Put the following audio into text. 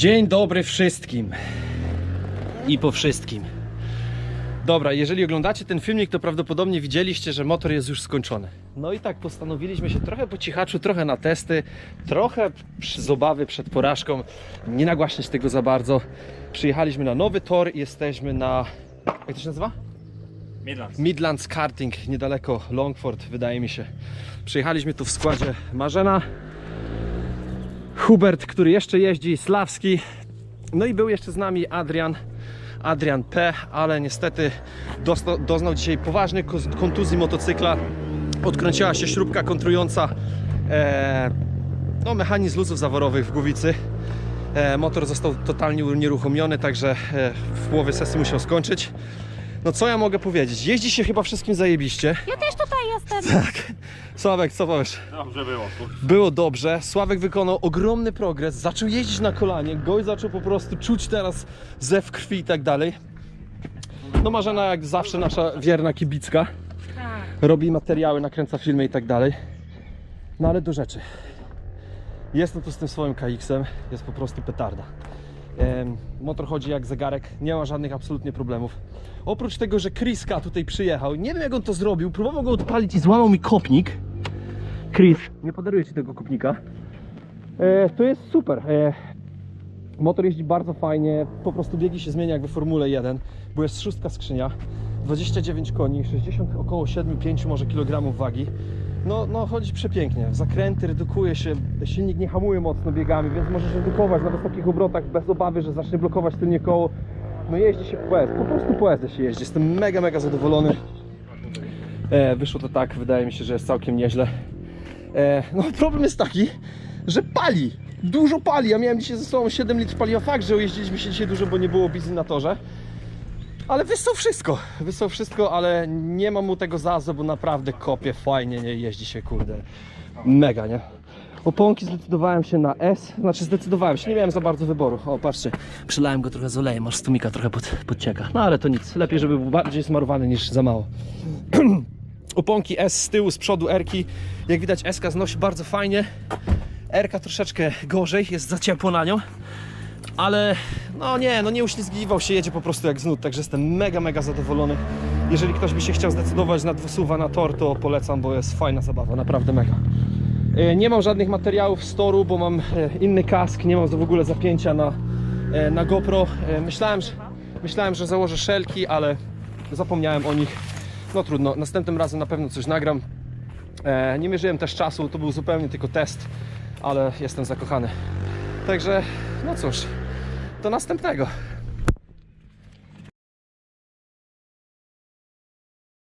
Dzień dobry wszystkim. I po wszystkim. Dobra, jeżeli oglądacie ten filmik, to prawdopodobnie widzieliście, że motor jest już skończony. No i tak postanowiliśmy się trochę po cichaczu, trochę na testy, trochę z obawy przed porażką, nie nagłaśniać tego za bardzo. Przyjechaliśmy na nowy tor i jesteśmy na... Jak to się nazywa? Midlands. Midlands Karting, niedaleko Longford, wydaje mi się. Przyjechaliśmy tu w składzie Marzena, Hubert, który jeszcze jeździ, Slawski, no i był jeszcze z nami Adrian, Adrian P, ale niestety doznał dzisiaj poważnej kontuzji motocykla. Odkręciła się śrubka kontrująca e, no, mechanizm luzów zaworowych w głowicy. E, motor został totalnie unieruchomiony, także e, w połowie sesji musiał skończyć. No co ja mogę powiedzieć? Jeździ się chyba wszystkim zajebiście. Ja też tutaj jestem. Tak. Sławek, co powiesz? Dobrze było. Było dobrze. Sławek wykonał ogromny progres. Zaczął jeździć na kolanie. Goś zaczął po prostu czuć teraz zew krwi i tak dalej. No Marzena jak zawsze nasza wierna kibicka. Tak. Robi materiały, nakręca filmy i tak dalej. No ale do rzeczy. Jestem tu z tym swoim KX-em. Jest po prostu petarda. Motor chodzi jak zegarek. Nie ma żadnych absolutnie problemów. Oprócz tego, że Kriska tutaj przyjechał. Nie wiem jak on to zrobił. Próbował go odpalić i złamał mi kopnik. Chris, nie podaruję Ci tego kopnika. E, to jest super. E, motor jeździ bardzo fajnie, po prostu biegi się zmienia jak we Formule 1, bo jest szóstka skrzynia, 29 koni, 60 około 7-5 może kilogramów wagi. No, no chodzi przepięknie. Zakręty redukuje się, silnik nie hamuje mocno biegami, więc możesz redukować na wysokich obrotach bez obawy, że zacznie blokować tylnie koło. No jeździ się po po prostu po S się jeździ. Jestem mega, mega zadowolony. E, wyszło to tak, wydaje mi się, że jest całkiem nieźle. E, no problem jest taki, że pali. Dużo pali. Ja miałem dzisiaj ze sobą 7 litrów paliwa. Fakt, że jeździliśmy się dzisiaj dużo, bo nie było busy na torze. Ale wysłał wszystko. Wysłał wszystko, ale nie mam mu tego za bo naprawdę kopie fajnie, nie jeździ się, kurde. Mega, nie? Oponki zdecydowałem się na S, znaczy zdecydowałem się, nie miałem za bardzo wyboru. O, patrzcie, przelałem go trochę z olejem, aż stumika trochę pod, podcieka. No ale to nic, lepiej, żeby był bardziej smarowany niż za mało. Oponki S z tyłu, z przodu Erki. Jak widać SK znosi bardzo fajnie. Erka troszeczkę gorzej, jest za ciepło na nią. Ale no nie, no nie uślizgiwał się, jedzie po prostu jak znud, także jestem mega, mega zadowolony. Jeżeli ktoś by się chciał zdecydować na dwusuwa na tor, to polecam, bo jest fajna zabawa, naprawdę mega. E, Nie mam żadnych materiałów z toru, bo mam e, inny kask, nie mam w ogóle zapięcia na, e, na GoPro. Myślałem, że, myślałem, że założę szelki, ale zapomniałem o nich. No trudno, następnym razem na pewno coś nagram. Nie mierzyłem też czasu, to był zupełnie tylko test, ale jestem zakochany. Także, no cóż, do następnego.